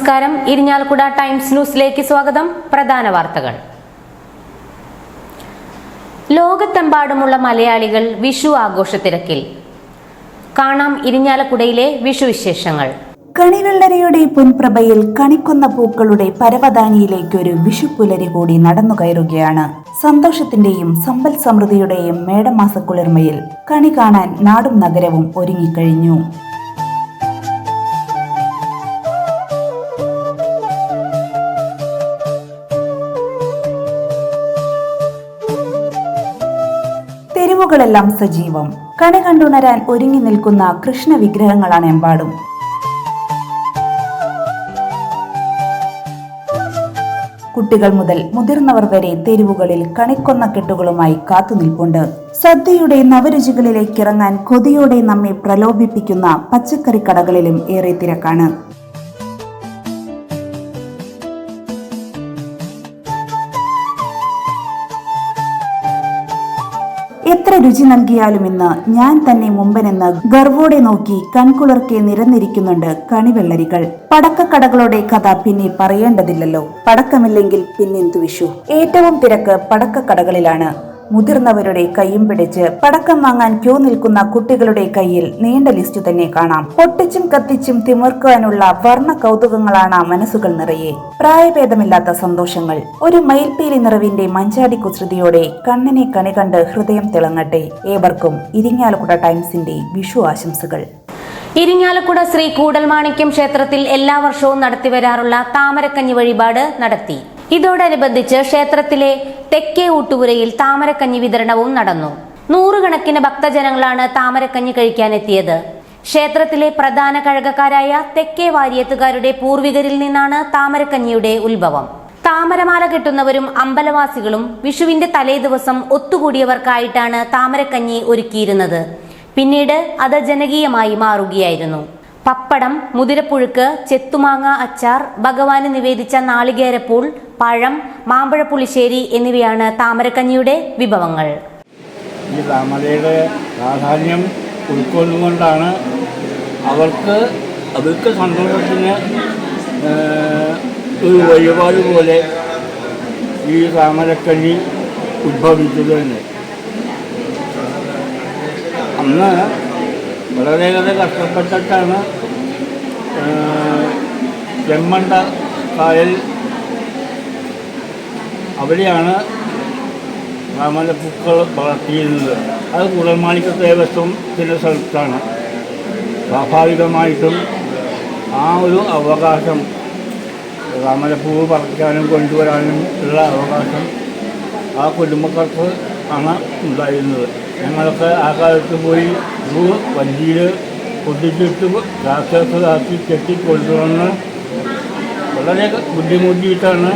നമസ്കാരം. ഇരിഞ്ഞാലക്കുട ടൈംസ് ന്യൂസിലേക്ക് സ്വാഗതം. പ്രധാന വാർത്തകൾ. ലോകത്തെമ്പാടുമുള്ള മലയാളികൾ വിഷു ആഘോഷത്തിരക്കിൽ. കാണാം ഇരിഞ്ഞാലക്കുടയിലെ വിഷുവിശേഷങ്ങൾ കണിവെള്ളരയുടെ പൊൻപ്രഭയിൽ കണിക്കൊന്ന പൂക്കളുടെ പരവതാനിയിലേക്കൊരു വിഷുപ്പുലരി കൂടി നടന്നു കയറുകയാണ്. സന്തോഷത്തിന്റെയും സമ്പൽ സമൃദ്ധിയുടെയും മേടമാസക്കുളിർമയിൽ കണി കാണാൻ നാടും നഗരവും ഒരുങ്ങിക്കഴിഞ്ഞു. തെരുവുകളെല്ലാം സജീവം. കണി കണ്ടുണരാൻ ഒരുങ്ങി നിൽക്കുന്ന കൃഷ്ണ വിഗ്രഹങ്ങളാണ് എമ്പാടും. കുട്ടികൾ മുതൽ മുതിർന്നവർ വരെ തെരുവുകളിൽ കണിക്കൊന്ന കെട്ടുകളുമായി കാത്തുനിൽപ്പുണ്ട് സദ്യയുടെ നവരുചികളിലേക്ക് ഇറങ്ങാൻ കൊതിയോടെ നമ്മെ പ്രലോഭിപ്പിക്കുന്ന പച്ചക്കറി കടകളിലും ഏറെ തിരക്കാണ്. എത്ര രുചി നൽകിയാലും ഇന്ന് ഞാൻ തന്നെ മുമ്പനെന്ന് ഗർവോടെ നോക്കി കൺകുളിർക്കെ നിരന്നിരിക്കുന്നുണ്ട് കണിവെള്ളരികൾ. പടക്കക്കടകളുടെ കഥ പിന്നെ പറയേണ്ടതില്ലല്ലോ. പടക്കമില്ലെങ്കിൽ പിന്നെന്തു വിഷു? ഏറ്റവും തിരക്ക് പടക്കക്കടകളിലാണ്. മുതിർന്നവരുടെ കൈയും പിടിച്ച് പടക്കം വാങ്ങാൻ ക്യൂ നിൽക്കുന്ന കുട്ടികളുടെ കയ്യിൽ നീണ്ട ലിസ്റ്റ് തന്നെ കാണാം. പൊട്ടിച്ചും കത്തിച്ചും തിമിർക്കുവാനുള്ള വർണ കൗതുകങ്ങളാണ് മനസ്സുകൾ നിറയെ. പ്രായഭേദമില്ലാത്ത സന്തോഷങ്ങൾ. ഒരു മയിൽപ്പീലി നിറവിന്റെ മഞ്ചാടി കുസൃതിയോടെ കണ്ണിനെ കണി കണ്ട് ഹൃദയം തിളങ്ങട്ടെ. ഏവർക്കും ഇരിങ്ങാലക്കുട ടൈംസിന്റെ വിഷു ആശംസകൾ. ഇരിങ്ങാലക്കുട ശ്രീ കൂടൽമാണിക്യം ക്ഷേത്രത്തിൽ എല്ലാ വർഷവും നടത്തിവരാറുള്ള താമരക്കഞ്ഞി വഴിപാട് നടത്തി. ഇതോടനുബന്ധിച്ച് ക്ഷേത്രത്തിലെ തെക്കേ ഊട്ടുപുരയിൽ താമരക്കഞ്ഞി വിതരണവും നടന്നു. നൂറുകണക്കിന് ഭക്തജനങ്ങളാണ് താമരക്കഞ്ഞി കഴിക്കാനെത്തിയത്. ക്ഷേത്രത്തിലെ പ്രധാന കഴകക്കാരായ തെക്കേ വാരിയത്തുകാരുടെ പൂർവികരിൽ നിന്നാണ് താമരക്കഞ്ഞിയുടെ ഉത്ഭവം. താമരമാല കെട്ടുന്നവരും അമ്പലവാസികളും വിഷുവിന്റെ തലേ ദിവസം ഒത്തുകൂടിയവർക്കായിട്ടാണ് താമരക്കഞ്ഞി ഒരുക്കിയിരുന്നത്. പിന്നീട് അത് ജനകീയമായി മാറുകയായിരുന്നു. പപ്പടം മുതിരപ്പുഴുക്ക് ചെത്തുമാങ്ങ അച്ചാർ ഭഗവാന് നിവേദിച്ച നാളികേരപ്പൂൾ പഴം മാമ്പഴ പുളിശ്ശേരി എന്നിവയാണ് താമരക്കഞ്ഞിയുടെ വിഭവങ്ങൾ. ഈ താമരയുടെ പ്രാധാന്യം ഉൾക്കൊള്ളുന്നുകൊണ്ടാണ് അവർക്ക് അവർക്ക് സന്തോഷത്തിന് ഒരു വഴിപാട് പോലെ ഈ താമരക്കഞ്ഞി ഉദ്ഭവിച്ചത് തന്നെ. അന്ന് വളരെയേറെ കഷ്ടപ്പെട്ടിട്ടാണ് ചെമ്മണ്ട കായൽ അവിടെയാണ് പൂക്കൾ വളർത്തിയിരുന്നത്. അത് കുടൽമാണിക്ക ദേവസ്വത്തിന്റെ സ്ഥലത്താണ്. സ്വാഭാവികമായിട്ടും ആ ഒരു അവകാശം താമരപ്പൂവ് പറിക്കാനും കൊണ്ടുവരാനും ഉള്ള അവകാശം ആ കുടുംബക്കാർക്ക് ആണ് ഉണ്ടായിരുന്നത്. ഞങ്ങളൊക്കെ ആ കാലത്ത് പോയി പൂ വഞ്ചിയിൽ പൊട്ടിച്ചിട്ട് രാക്ഷസരാക്കി കെട്ടി കൊണ്ടുവന്ന് വളരെ ബുദ്ധിമുട്ടിയിട്ടാണ്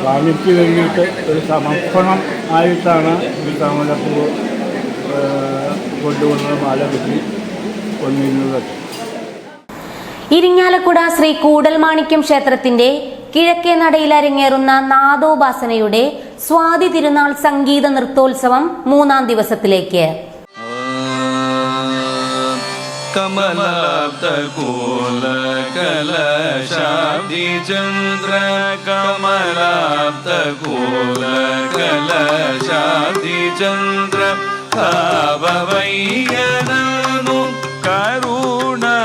സ്വാമിക്ക് വേണ്ടിയിട്ട് ഒരു സമർപ്പണം ആയിട്ടാണ് ഈ താമരപ്പൂ കൊണ്ടുവന്ന് മാല കെട്ടി കൊണ്ടിരുന്നത് ഇരിങ്ങാലക്കുട ശ്രീ കൂടൽമാണിക്യം ക്ഷേത്രത്തിന്റെ കിഴക്കേ നടയിൽ അരങ്ങേറുന്ന നാദോപാസനയുടെ സ്വാതി തിരുനാൾ സംഗീത നൃത്തോത്സവം മൂന്നാം ദിവസത്തിലേക്ക്. कमलाब्धकोलकलशाब्दि चन्द्र कमलाब्धकोलकलशाब्दि चन्द्र भाववैयननु करुणा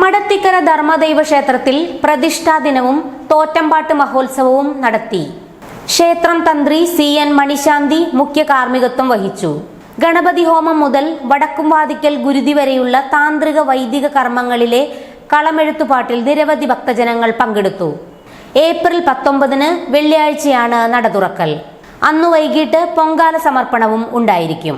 മടത്തിക്കര ധർമ്മദൈവ ക്ഷേത്രത്തിൽ പ്രതിഷ്ഠാ ദിനവും തോറ്റമ്പാട്ട് മഹോത്സവവും നടത്തി. ക്ഷേത്രം തന്ത്രി സി എൻ മണിശാന്തി മുഖ്യ കാർമ്മികത്വം വഹിച്ചു. ഗണപതി ഹോമം മുതൽ വടക്കുംവാതിക്കൽ ഗുരുതി വരെയുള്ള താന്ത്രിക വൈദിക കർമ്മങ്ങളിലെ കളമെഴുത്തുപാട്ടിൽ നിരവധി ഭക്തജനങ്ങൾ പങ്കെടുത്തു. ഏപ്രിൽ പത്തൊമ്പതിന് വെള്ളിയാഴ്ചയാണ് നട തുറക്കൽ. അന്നു വൈകിട്ട് പൊങ്കാല സമർപ്പണവും ഉണ്ടായിരിക്കും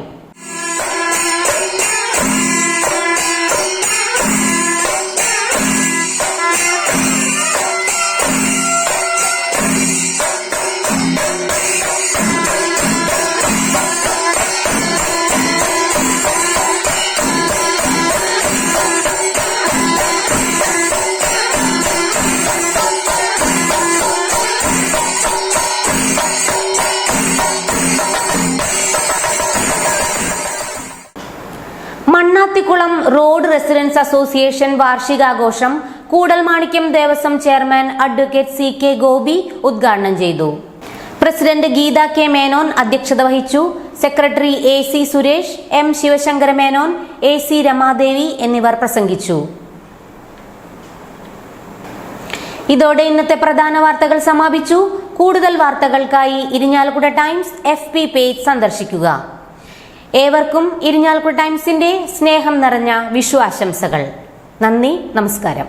Mannathikulam road residence association വാർഷികാഘോഷം Koodalmanikyam Devaswom chairman advocate C K Gopi ഉദ്ഘാടനം ചെയ്തു. പ്രസിഡന്റ് ഗീത കെ മേനോൻ അധ്യക്ഷത വഹിച്ചു. Secretary A C Suresh M Sivasankara Menon A C Ramadevi എന്നിവർ പ്രസംഗിച്ചു. ഇതോടെ ഇന്നത്തെ പ്രധാന വാർത്തകൾ സമാപിച്ചു. കൂടുതൽ വാർത്തകൾക്കായി ഇരിഞ്ഞാലക്കുട ടൈംസ് എഫ് പേജ് സന്ദർശിക്കുക. ഏവർക്കും ഇരിഞ്ഞാൽക്കു ടൈംസിന്റെ സ്നേഹം നിറഞ്ഞ വിഷു ആശംസകൾ. നന്ദി നമസ്കാരം.